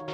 자,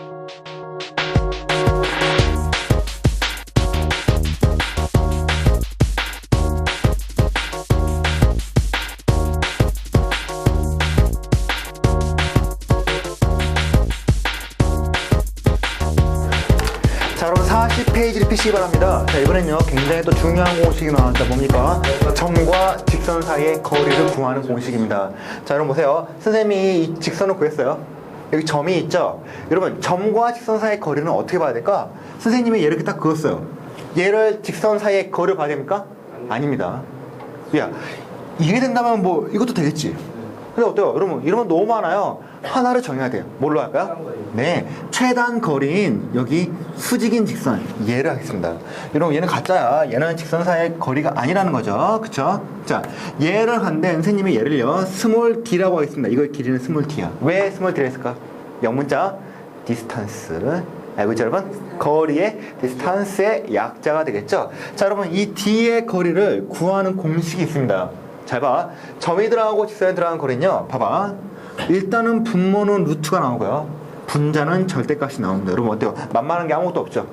여러분 40페이지를 펴시기 바랍니다. 자, 이번엔요, 굉장히 또 중요한 공식이 나왔다. 뭡니까? 점과 직선 사이의 거리를 구하는 공식입니다. 자, 여러분 보세요. 선생님이 이 직선을 구했어요. 여기 점이 있죠? 여러분, 점과 직선 사이의 거리는 어떻게 봐야 될까? 선생님이 얘를 이렇게 딱 그었어요. 얘를 직선 사이의 거리를 봐야 됩니까? 아닙니다. 야, 이게 된다면 뭐, 이것도 되겠지. 근데 어때요? 여러분, 이러면 너무 많아요. 하나를 정해야 돼요. 뭘로 할까요? 네. 최단 거리인 여기 수직인 직선. 얘를 하겠습니다. 여러분, 얘는 가짜야. 얘는 직선 사이의 거리가 아니라는 거죠. 그쵸? 자, 얘를 한데, 선생님이 얘를요, 스몰 d라고 하겠습니다. 이걸 길이는 스몰 d야. 왜 스몰 d라 했을까? 영문자, 디스턴스. 알고 있죠, 여러분? 거리의 디스턴스의 약자가 되겠죠? 자, 여러분, 이 d의 거리를 구하는 공식이 있습니다. 잘 봐. 점이 들어가고 직선이 들어가는 거리는요. 봐봐. 일단은 분모는 루트가 나오고요. 분자는 절대값이 나옵니다. 여러분 어때요? 만만한 게 아무것도 없죠.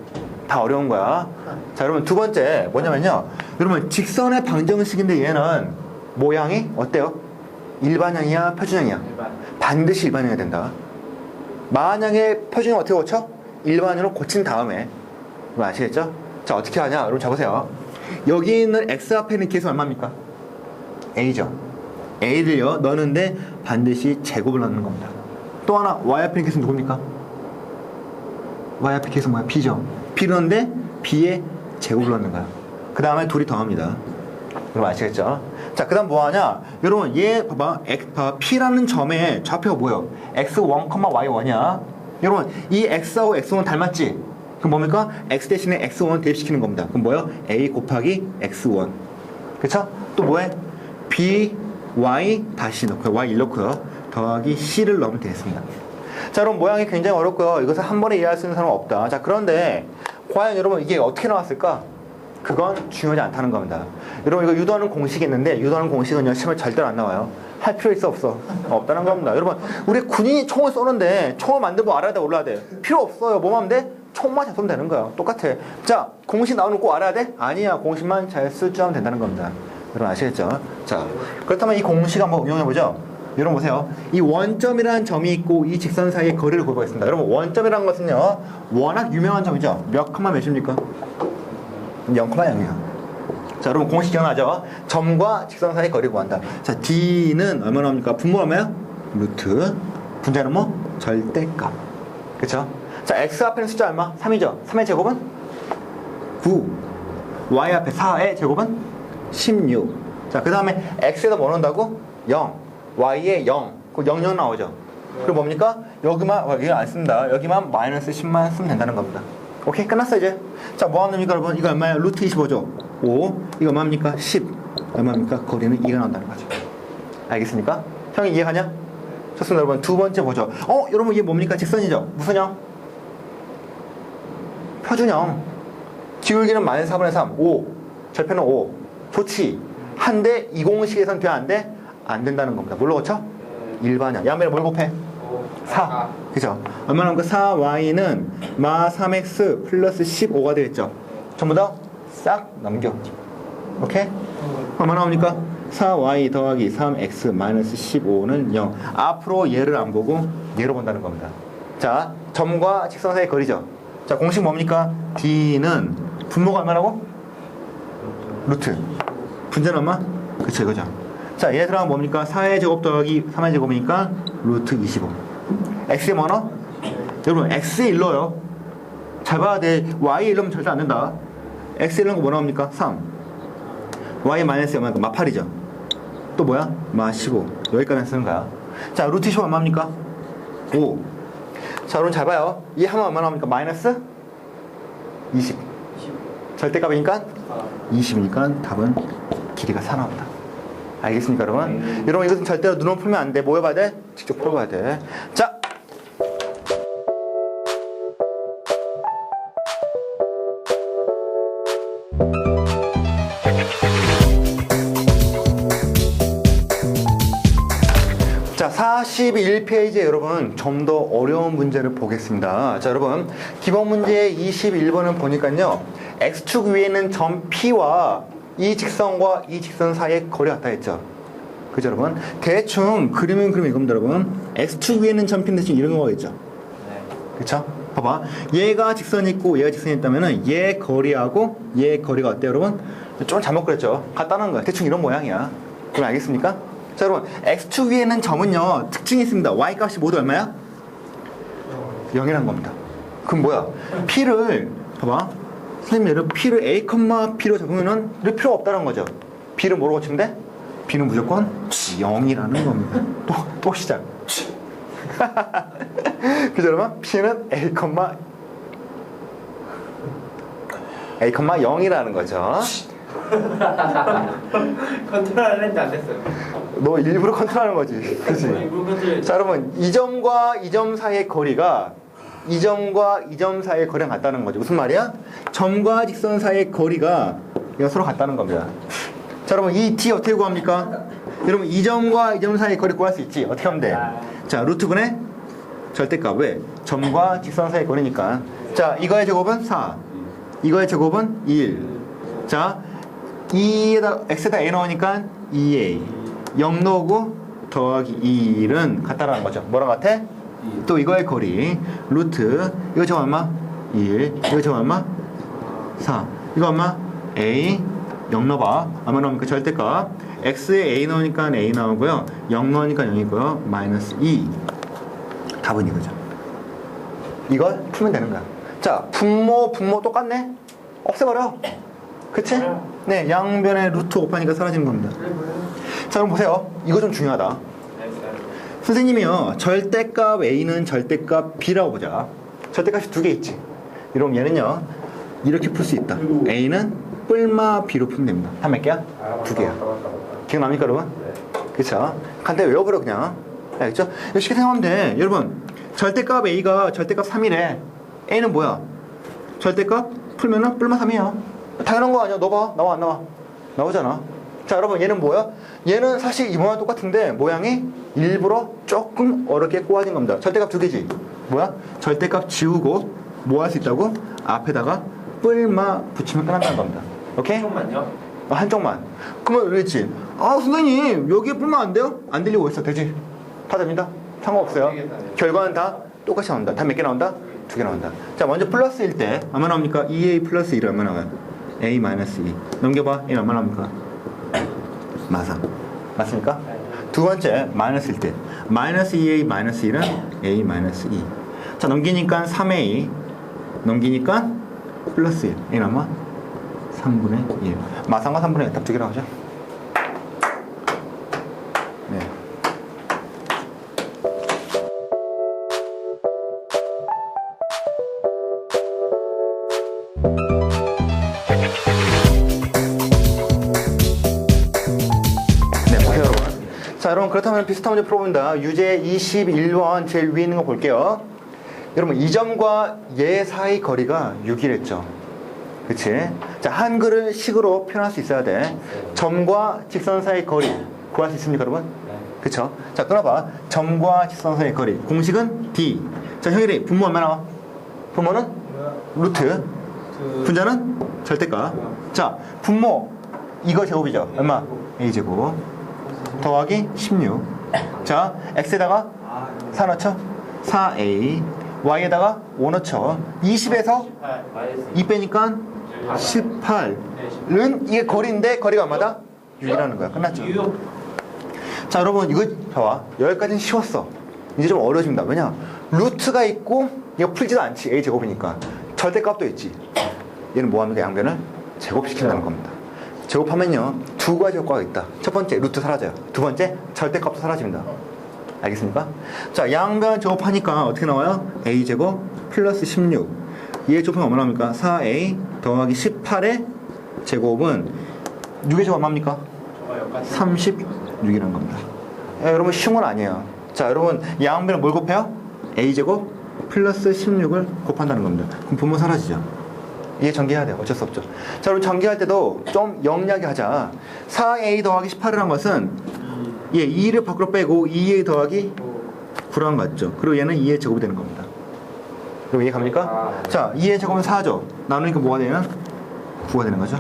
다 어려운 거야. 자, 여러분 두 번째 뭐냐면요. 여러분 직선의 방정식인데 얘는 모양이 어때요? 일반형이야, 표준형이야? 반드시 일반형이 된다. 만약에 표준형 어떻게 고쳐? 일반형으로 고친 다음에 여러분 아시겠죠? 자 어떻게 하냐? 여러분 잡으세요. 여기 있는 x 앞에 있는 계수 얼마입니까? a죠. A를요 넣는데 반드시 제곱을 넣는 겁니다. 또 하나 y 앞에 있는 계수 누굽니까? y 앞에 계수 뭐야? b죠. b 넣는데 b에 제곱을 넣는 거야. 그 다음에 둘이 더합니다. 여러분 아시겠죠? 자, 그 다음 뭐 하냐? 여러분, 얘 봐봐. x, 봐봐. P라는 점의 좌표가 뭐예요? x1, y1이야. 여러분, 이 x하고 x1 닮았지? 그럼 뭡니까? x 대신에 x1 대입시키는 겁니다. 그럼 뭐예요? a 곱하기 x1. 그쵸? 또 뭐해? b, y 다시 넣고요. y 1 넣고요. 더하기 c를 넣으면 되겠습니다. 자, 여러분, 모양이 굉장히 어렵고요. 이것을 한 번에 이해할 수 있는 사람은 없다. 자, 그런데, 과연 여러분, 이게 어떻게 나왔을까? 그건 중요하지 않다는 겁니다. 여러분 이거 유도하는 공식이 있는데 유도하는 공식은요 시험에 절대로 안 나와요. 할 필요 있어 없어? 없다는 겁니다. 여러분 우리 군인이 총을 쏘는데 총을 만들고 알아야 돼 몰라야 돼? 필요 없어요. 뭐만 하면 돼? 총만 잘 쏘면 되는 거야. 똑같아. 자 공식 나오는 거 꼭 알아야 돼? 아니야. 공식만 잘 쓸 줄 알면 된다는 겁니다. 여러분 아시겠죠? 자 그렇다면 이 공식 한번 응용해 보죠. 여러분 보세요. 이 원점이라는 점이 있고 이 직선 사이의 거리를 구해보겠습니다. 여러분 원점이라는 것은요 워낙 유명한 점이죠. 몇 컴마 몇입니까? 0,0이야. 자, 여러분 공식 기억나죠? 점과 직선 사이 거리 구한다. 자, D는 얼마 나옵니까? 분모 얼마요? 루트. 분자는 뭐? 절대값. 그쵸? 자, X 앞에는 숫자 얼마? 3이죠? 3의 제곱은? 9. Y 앞에 4의 제곱은? 16. 자, 그 다음에 X에다 뭐 넣는다고? 0. Y에 0. 그 0, 0 나오죠? 그럼 뭡니까? 여기만, 어, 여기 안 씁니다. 여기만 마이너스 10만 쓰면 된다는 겁니다. 오케이 끝났어 이제. 자 뭐 합니까 여러분? 이거 얼마야 루트 25죠? 5 이거 얼마입니까? 10 얼마입니까? 거리는 2가 나온다는 거죠. 알겠습니까? 형이 이해가냐? 좋습니다 여러분. 두 번째 보죠. 어 여러분 이게 뭡니까? 직선이죠? 무슨 형? 표준형. 기울기는 마이너스 4분의 3 5 절편은 5 좋지 한데 이 공식에선 돼 안 돼? 안 된다는 겁니다 뭘로 고쳐? 일반형 양면에 뭘 곱해? 4. 그죠? 얼마 거 4y는 마 3x 플러스 15가 되겠죠? 전부 다 싹 넘겨. 오케이? 얼마 나옵니까? 4y 더하기 3x 마이너스 15는 0. 앞으로 얘를 안 보고 얘로 본다는 겁니다. 자, 점과 직선 사이의 거리죠? 자, 공식 뭡니까? d는 분모가 얼마라고? 루트. 분자는 얼마? 그쵸, 이거죠. 자, 얘 들어가면 뭡니까? 4의 제곱 더하기 3의 제곱이니까 루트 25. x의 뭐너? 여러분 x의 일러요. 잘 봐야 돼. y의 일러면 절대 안 된다. x의 일러는 거뭐 나옵니까? 3. y 마이너스 얼마니까? 마 8이죠. 또 뭐야? 마 15. 여기까지 쓰는 거야. 자, 루트 15 얼마입니까? 5. 자, 여러분 잘 봐요. 이 하면 얼마 나옵니까? 마이너스 20. 절대값이니까 20이니까 답은 길이가 4 나옵니다. 알겠습니까, 여러분? 여러분 이것은 절대로 눈으로 풀면 안 돼. 뭐 해봐야 돼? 직접 풀어봐야 돼. 자, 자, 21페이지에 여러분 좀 더 어려운 문제를 보겠습니다. 자, 여러분 기본 문제 21번은 보니까요. x축 위에 있는 점 P와 이 직선과 이 직선 사이의 거리 같다 했죠. 그죠, 여러분? 대충 그림은 그림 이겁니다, 여러분. x축 위에 있는 점 P는 대충 이런 거겠죠. 네. 그쵸? 봐봐. 얘가 직선이 있고 얘가 직선이 있다면은 얘 거리하고 얘 거리가 어때요, 여러분? 좀 잘못 그렸죠? 같다는 거야. 대충 이런 모양이야. 그럼 알겠습니까? 자, 여러분. X축 위에는 점은요, 특징이 있습니다. Y 값이 모두 얼마야? 0이란 겁니다. 그럼 뭐야? P를, 봐봐. 선생님, 얘를 P를 A, P로 잡으면은 이럴 필요 없다는 거죠. B를 뭐로 고치면 돼? B는 무조건 0이라는 겁니다. 또, 또 시작. 그죠 여러분? P는 A, A, 0이라는 거죠. 컨트롤 했는데 안 됐어요. 너 일부러 컨트롤 하는 거지. 그치? 컨트롤. 자 여러분 이 점과 이 점 사이의 거리가 이 점과 이 점 사이의 거리랑 같다는 거죠. 무슨 말이야? 점과 직선 사이의 거리가 서로 같다는 겁니다. 자 여러분 이 t 어떻게 구합니까? 여러분 이 점과 이 점 사이의 거리 구할 수 있지. 어떻게 하면 돼? 자 루트 분의 절대값 왜? 점과 직선 사이의 거리니까. 자 이거의 제곱은 4. 이거의 제곱은 1. 자 2에다 x에다 a 넣으니까 2a 0 넣고 더하기 1은 같다라는 거죠. 뭐랑 같아? 또 이거의 거리 루트 이거 제곱 얼마? 1 이거 제곱 얼마? 4 이거 얼마? a 0 넣어봐 얼마 나옵니까? 절대값 x에 a 넣으니까 a 나오고요 0 넣으니까 0이고요 마이너스 2 답은 이거죠 이걸 풀면 되는 거야 자 분모 분모 똑같네? 없애버려 그치? 네 양변에 루트 곱하니까 사라지는 겁니다 자 그럼 보세요 이거 좀 중요하다 선생님이요 절대값 A는 절대값 B라고 보자. 절대값이 두 개 있지. 이러면 얘는요 이렇게 풀 수 있다. A는 뿔마 B로 풀면 됩니다. 한 몇 개야? 두 개야. 기억납니까 여러분? 그쵸? 간단히 외워버려 그냥. 알겠죠? 이거 쉽게 생각하면 돼. 여러분 절대값 A가 절대값 3이래. A는 뭐야? 절대값 풀면은 뿔마 3이야. 당연한 거 아니야? 넣어봐. 나와 안 나와? 나오잖아. 자 여러분 얘는 뭐야? 얘는 사실 이 모양 똑같은데 모양이 일부러 조금 어렵게 꼬아진 겁니다 절대값 두 개지 뭐야? 절대값 지우고 뭐 할 수 있다고? 앞에다가 뿔마 붙이면 끝난다는 겁니다 오케이? 조금만요. 아, 한쪽만 그러면 그랬지 아 선생님 여기에 뿔마 안 돼요? 안 들리고 있어 되지? 다 됩니다 상관없어요 결과는 다 똑같이 나온다 다 몇 개 나온다? 두 개 나온다 자 먼저 플러스일 때 얼마 나옵니까? 2a 플러스 1은 얼마 나와요? a 마이너스 2 넘겨봐 얘는 얼마 나옵니까? 맞아 맞습니까? 두 번째 마이너스일 때 마이너스 2a 마이너스 1은 a 마이너스 2. 자 넘기니까 3a 넘기니까 플러스 1. 얘는 얼마? 3분의 1. 마상과 3분의 1 답 두 개라고 하죠. 그렇다면 비슷한 문제 풀어봅니다. 유제 21번 제일 위에 있는 거 볼게요. 여러분, 이 점과 얘 사이 거리가 6이랬죠. 그치? 자, 한글을 식으로 표현할 수 있어야 돼. 점과 직선 사이 거리 구할 수 있습니까, 여러분? 그쵸? 자, 끊어봐. 점과 직선 사이 거리. 공식은 D. 자, 형일이 분모 얼마 나와? 분모는 루트. 분자는 절대값. 자, 분모. 이거 제곱이죠. 얼마? A제곱. 더하기 16. 자, X에다가 4 넣죠? 4A. Y에다가 5 넣죠? 20에서 2 빼니까 18은 이게 거리인데 거리가 얼마다? 6이라는 거야. 끝났죠? 자, 여러분 이거 봐봐. 여기까지는 쉬웠어. 이제 좀 어려워집니다. 왜냐? 루트가 있고 이거 풀지도 않지. A 제곱이니까. 절대값도 있지. 얘는 뭐 합니까? 양변을 제곱시킨다는 겁니다. 제곱하면요 두 가지 효과가 있다. 첫 번째 루트 사라져요. 두 번째 절대값도 사라집니다. 알겠습니까? 자 양변 제곱하니까 어떻게 나와요? a 제곱 플러스 16. 얘 제곱하면 얼마 나옵니까? 4a 더하기 18의 제곱은 6의 제곱 얼마입니까? 36이라는 겁니다. 예, 여러분 쉬운 건 아니에요. 자 여러분 양변을 뭘 곱해요? a 제곱 플러스 16을 곱한다는 겁니다. 그럼 분모 사라지죠. 이게 전개해야 돼요. 어쩔 수 없죠. 자, 그럼 전개할 때도 좀 영리하게 하자. 4a 더하기 18이라는 것은 예, 2를 밖으로 빼고 2a 더하기 9랑 같죠. 그리고 얘는 2의 제곱이 되는 겁니다. 그럼 이해 갑니까? 자, 2의 제곱은 4죠. 나누니까 뭐가 되면 9가 되는 거죠.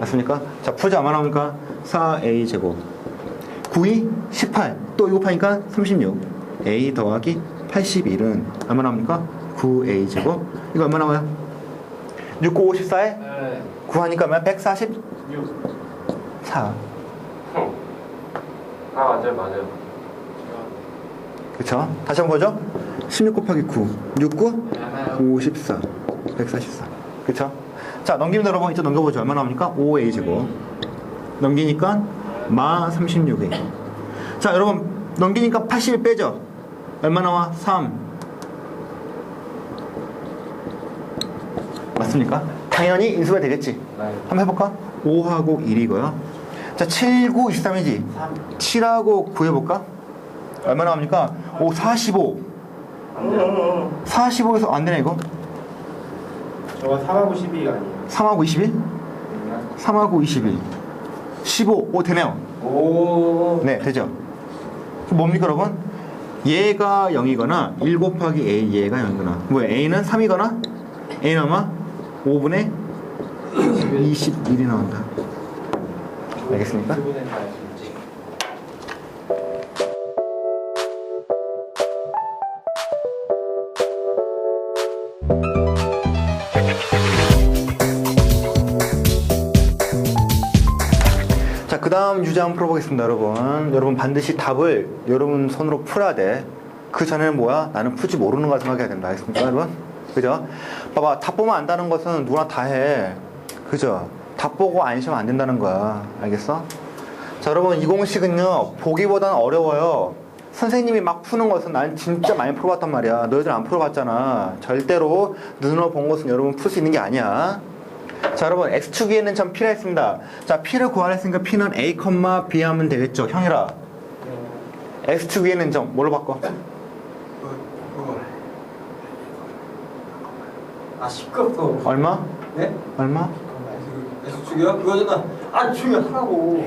맞습니까? 자, 푸자 얼마 나옵니까? 4a 제곱. 9이 18. 또 이거 파니까 36. a 더하기 81은 얼마 나옵니까? 9a 제곱. 이거 얼마 나와요? 6, 9, 54에 네. 9 하니까 얼마? 144. 6. 아 맞아요 맞아요 그쵸? 다시 한 번 보죠. 16 곱하기 9. 6, 9, 하나요. 54. 144. 그쵸? 자, 넘기면 여러분 이제 넘겨보죠. 얼마 나옵니까? 5a 제곱. 넘기니까 마 36a. 자, 여러분 넘기니까 80을 빼죠. 얼마 나와? 3. 맞습니까? 당연히 인수가 되겠지. 한번 해볼까? 5하고 1이고요. 자, 7, 9, 23이지. 7하고 9 해볼까? 얼마 나옵니까? 5, 45. 45에서 안 되네, 이거. 저거 3하고 12가 아니에요. 3하고 21? 3하고 21. 15. 오, 되네요. 오. 네, 되죠. 뭡니까, 여러분? 얘가 0이거나 1 곱하기 A, 얘가 0이거나. 뭐야, A는 3이거나 A는 아마 5분의 21이 나온다. 알겠습니까? 자, 그 다음 유제 한번 풀어보겠습니다, 여러분. 여러분 반드시 답을 여러분 손으로 풀어야 돼. 그 전에는 뭐야? 나는 풀지 모르는 거 생각해야 된다. 알겠습니까, 여러분? 그죠? 봐봐, 답 보면 안다는 것은 누구나 다 해. 그죠? 답 보고 안 쉬면 안 된다는 거야. 알겠어? 자, 여러분, 이 공식은요, 보기보다는 어려워요. 선생님이 막 푸는 것은 난 진짜 많이 풀어봤단 말이야. 너희들 안 풀어봤잖아. 절대로 눈으로 본 것은 여러분 풀 수 있는 게 아니야. 자 여러분 x축위에는 점 p가 있습니다 자 p를 구하랬으니까 p는 a, b 하면 되겠죠 형이라 x축 위에는 점 뭘로 바꿔? 아 시끄럽어. 얼마? 네? 얼마? S축이요? 그거잖아. 아 조용히 하라고.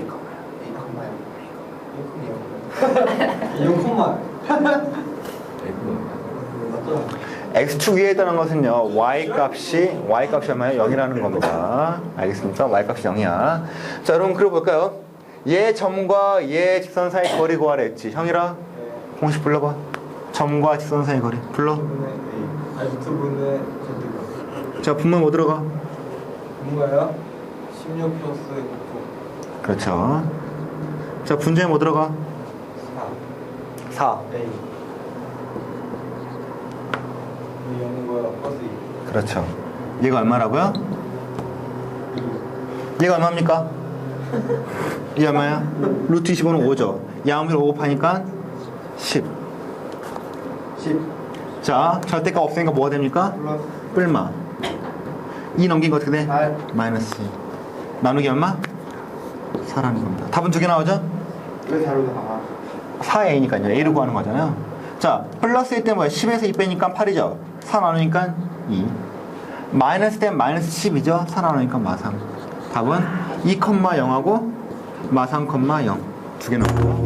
x축 위에 있다는 것은요 y 값이 y 값이 얼마예요? 0이라는 겁니다 알겠습니까? y 값이 0이야 자 여러분 그려 볼까요? 얘 점과 얘 직선 사이 거리 구하랬지 형이라 공식 불러봐 점과 직선 사이 거리 불러. 아니 제곱. 자 분모 뭐 들어가? 뭔가요? 16 플러스 9. 그렇죠 자 분자에 뭐 들어가? 4. 4 A. 이 여는 거야 플러스 2. 그렇죠 얘가 얼마라고요? 얘가 얼마입니까? 이 얼마야? 루트 25는 5죠. 양수를 5 곱하니까 10. 10 자, 절대가 없으니까 뭐가 됩니까? 플러스 뿔마. 2 넘긴 거 어떻게 돼? 팔. 마이너스 2. 나누기 얼마? 4라는 겁니다. 답은 두 개 나오죠? 왜 다르다? 아. 4a니까요. a를 구하는 거잖아요. 자, 플러스 1때 뭐야? 10에서 2 빼니까 8이죠. 4 나누니까 2. 마이너스 때 마이너스 10이죠. 4 나누니까 마삼. 답은 2,0하고 마삼, 0. 두개 나오고.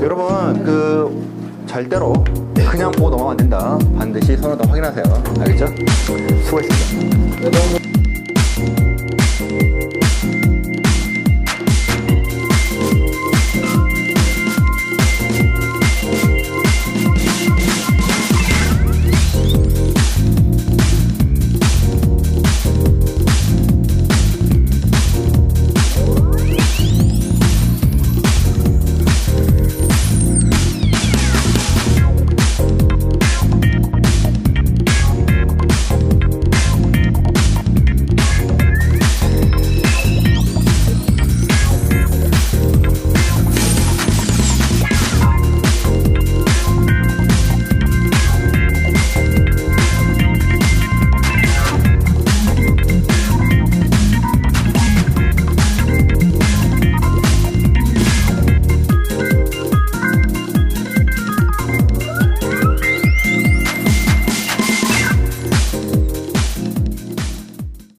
여러분, 그, 절대로 그냥 보고 넘어가면 안 된다. 반드시 선호도 확인하세요. 알겠죠? 수고했습니다.